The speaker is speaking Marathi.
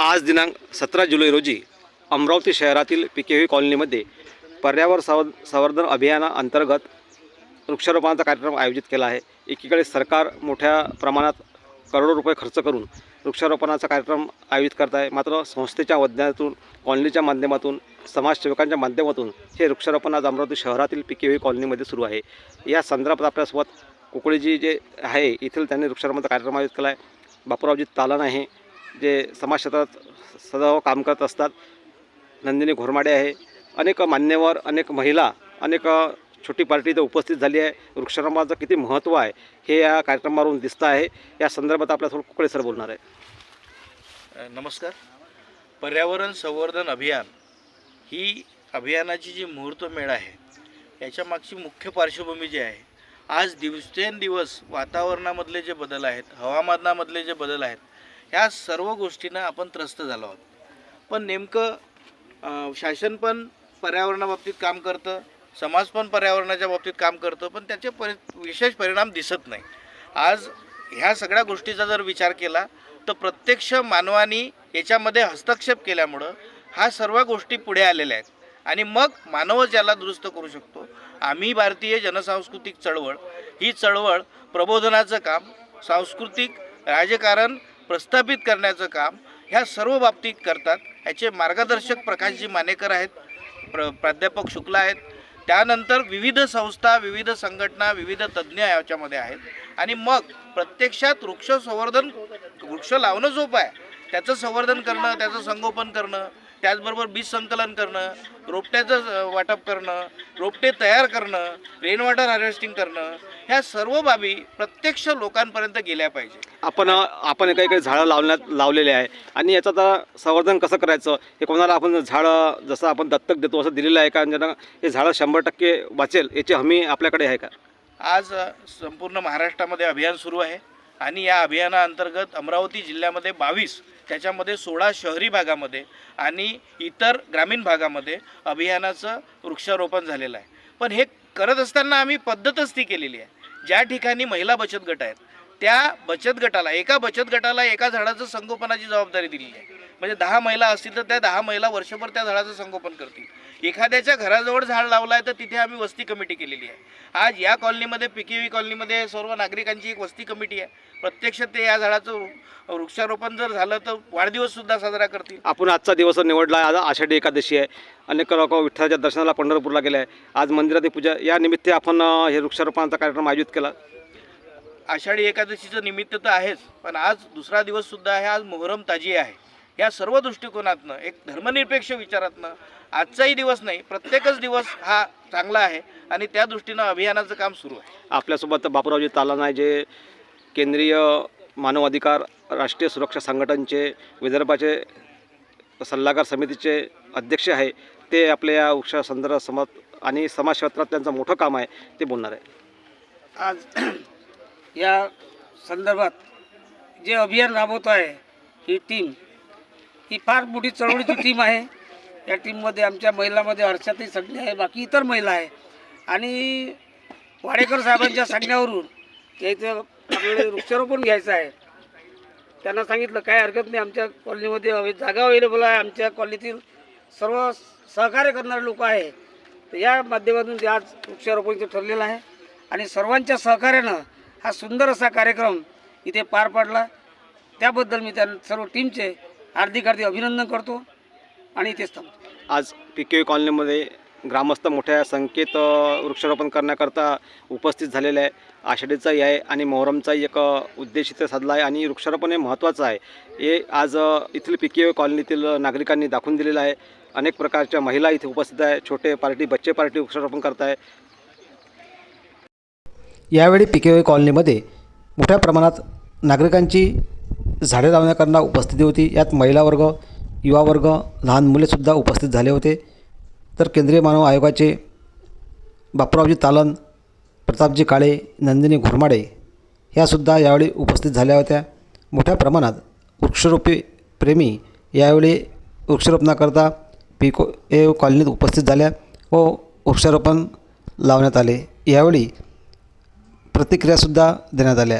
आज दिनांक सतरा जुलै रोजी अमरावती शहरातील पिकेवी व्ही कॉलनीमध्ये पर्यावरण संव संवर्धन अभियानाअंतर्गत वृक्षारोपणाचा कार्यक्रम आयोजित केला आहे. एकीकडे सरकार मोठ्या प्रमाणात करोडो रुपये खर्च करून वृक्षारोपणाचा कार्यक्रम आयोजित करत आहे. मात्र संस्थेच्या वज्ञातून कॉलनीच्या माध्यमातून समाजसेवकांच्या माध्यमातून हे वृक्षारोपण आज अमरावती शहरातील पिकेवी कॉलनीमध्ये सुरू आहे. या संदर्भात आपल्यासोबत कुकळीजी जे आहे येथील त्यांनी वृक्षारोपणाचा कार्यक्रम आयोजित केला आहे. बापूरावजी तालन आहे. जे समाज क्षेत्रात सदैव काम करत असतात. नंदिनी घोरमाडे आहे. अनेक मान्यवर अनेक महिला अनेक छोटी पार्टी इथं उपस्थित झाली आहे. वृक्षारोपणाचं किती महत्त्व आहे हे या कार्यक्रमावरून दिसतं आहे. या संदर्भात आपल्यासोबत कुकडे सर बोलणार आहे नमस्कार. पर्यावरण संवर्धन अभियान ही अभियानाची जी मुहूर्तमेळ आहे याच्या मागची मुख्य पार्श्वभूमी जी आहे आज दिवसेंदिवस वातावरणामधले जे बदल आहेत हवामानामधले जे बदल आहेत ह्या सर्व गोष्टींना आपण त्रस्त झालो आहोत. पण नेमकं शासन पण पर्यावरणाबाबतीत काम करतं समाज पण पर्यावरणाच्या बाबतीत काम करतं पण त्याचे परि विशेष परिणाम दिसत नाही. आज ह्या सगळ्या गोष्टीचा जर विचार केला तर प्रत्यक्ष मानवानी याच्यामध्ये हस्तक्षेप केल्यामुळं हा सर्व गोष्टी पुढे आलेल्या आहेत. आणि मग मानवच याला दुरुस्त करू शकतो. आम्ही भारतीय जनसांस्कृतिक चळवळ ही चळवळ प्रबोधनाचं काम सांस्कृतिक राजकारण प्रस्थापित करण्याचं काम ह्या सर्व बाबतीत करतात. ह्याचे मार्गदर्शक प्रकाशजी मानेकर आहेत प्र प्राध्यापक शुक्ला आहेत. त्यानंतर विविध संस्था विविध संघटना विविध तज्ज्ञ याच्यामध्ये आहेत. आणि मग प्रत्यक्षात वृक्ष संवर्धन वृक्ष लावणं सोपं आहे. त्याचं संवर्धन करणं त्याचं संगोपन करणं त्याचबरोबर बीज संकलन करणं रोपट्याचं वाटप करणं रोपटे तयार करणं रेन वॉटर हार्वेस्टिंग करणं ह्या सर्व बाबी प्रत्यक्ष लोकांपर्यंत गेल्या पाहिजे. आपण आपण काही काही झाडं लावण्यात लावलेले आहे. आणि याचं आता संवर्धन कसं करायचं? हे कोणाला आपण झाडं जसं आपण दत्तक देतो असं दिलेलं आहे का? ज्यांना हे झाडं शंभर टक्के वाचेल याची हमी आपल्याकडे आहे का? आज संपूर्ण महाराष्ट्रामध्ये अभियान सुरू आहे. आणि या अभियानाअंतर्गत अमरावती जिल्ह्यामध्ये बावीस त्याच्यामध्ये सोळा शहरी भागामध्ये आणि इतर ग्रामीण भागामध्ये अभियानाचं वृक्षारोपण झालेलं आहे. पण हे करत असताना आम्ही पद्धतच ती केलेली आहे. ज्या ठिकाणी महिला बचत गट आहेत त्या बचत गटाला एका बचत गटाला एका झाडाचं संगोपनाची जबाबदारी दिलेली आहे. म्हणजे दहा महिला असतील तर त्या दहा महिला वर्षभर त्या झाडाचं संगोपन करतील. एखाद्याच्या घराजवळ झाड लावलं आहे तर तिथे आम्ही वस्ती कमिटी केलेली आहे. आज या कॉलनीमध्ये पी के कॉलनीमध्ये सर्व नागरिकांची एक वस्ती कमिटी आहे. प्रत्यक्ष ते या झाडाचं वृक्षारोपण जर झालं तर वाढदिवससुद्धा साजरा करतील. आपण आजचा दिवस निवडला आहे. आज आषाढी एकादशी आहे. अनेक लोक विठ्ठलाच्या दर्शनाला पंढरपूरला गेले आहे. आज मंदिरात पूजा. या निमित्त आपण हे वृक्षारोपणाचा कार्यक्रम आयोजित केला. आषाढी एकादशीचं निमित्त तर आहेच पण आज दुसरा दिवससुद्धा आहे आज मोहरम ताजी आहे. या सर्व दृष्टिकोनातनं एक धर्मनिरपेक्ष विचारातनं आजचाही दिवस नाही प्रत्येकच दिवस हा चांगला आहे आणि त्या दृष्टीनं अभियानाचं काम सुरू आहे. आपल्यासोबत बापूरावजी तालान आहे जे केंद्रीय मानव अधिकार राष्ट्रीय सुरक्षा संघटनचे विदर्भाचे सल्लागार समितीचे अध्यक्ष आहे ते आपल्या या वृक्षा संदर्भात समत आणि समाज क्षेत्रात त्यांचं मोठं काम आहे ते बोलणार आहे. आज या संदर्भात जे अभियान राबवत आहे ही टीम ही फार मोठी चळवळीची टीम आहे. या टीममध्ये आमच्या महिलामध्ये हर्षातही संज्ञा आहे बाकी इतर महिला आहे. आणि वाडेकर साहेबांच्या सांगण्यावरून या इथं आपल्याला वृक्षारोपण घ्यायचं आहे. त्यांना सांगितलं काय हरकत नाही आमच्या कॉलनीमध्ये जागा अवेलेबल आहे. आमच्या कॉलनीतील सर्व सहकार्य करणारे लोक आहे. तर या माध्यमातून ते आज वृक्षारोपणचं ठरलेलं आहे. आणि सर्वांच्या सहकार्यानं हा सुंदर असा कार्यक्रम इथे पार पाडला. त्याबद्दल मी त्या सर्व टीमचे हार्दिक हार्दिक अभिनंदन करतो आणि इथेच थांबतो. आज पी के कॉलनीमध्ये ग्रामस्थ मोठ्या संख्येत वृक्षारोपण करण्याकरता उपस्थित झालेले आहे आषाढीचाही आहे आणि मोहरमचाही एक उद्देश इथे साधला आहे आणि वृक्षारोपण हे महत्त्वाचं आहे. हे आज अ, इथील पी के कॉलनीतील नागरिकांनी दाखवून दिलेलं आहे. अनेक प्रकारच्या महिला इथे उपस्थित आहे छोटे पार्टी बच्चे पार्टी वृक्षारोपण करत आहे यावेळी पी के कॉलनीमध्ये मोठ्या प्रमाणात नागरिकांची झाडे लावण्याकरता उपस्थिती होती. यात महिला वर्ग युवा वर्ग लहान मुलेसुद्धा उपस्थित झाले होते. तर केंद्रीय मानव आयोगाचे बापूरावजी तालन प्रतापजी काळे नंदिनी घोरमाडे ह्यासुद्धा यावेळी उपस्थित झाल्या होत्या. मोठ्या प्रमाणात वृक्षरोपी प्रेमी यावेळी वृक्षारोपणाकरता पिको ए कॉलनीत उपस्थित झाल्या व वृक्षारोपण लावण्यात आले. यावेळी प्रतिक्रियासुद्धा देण्यात आल्या.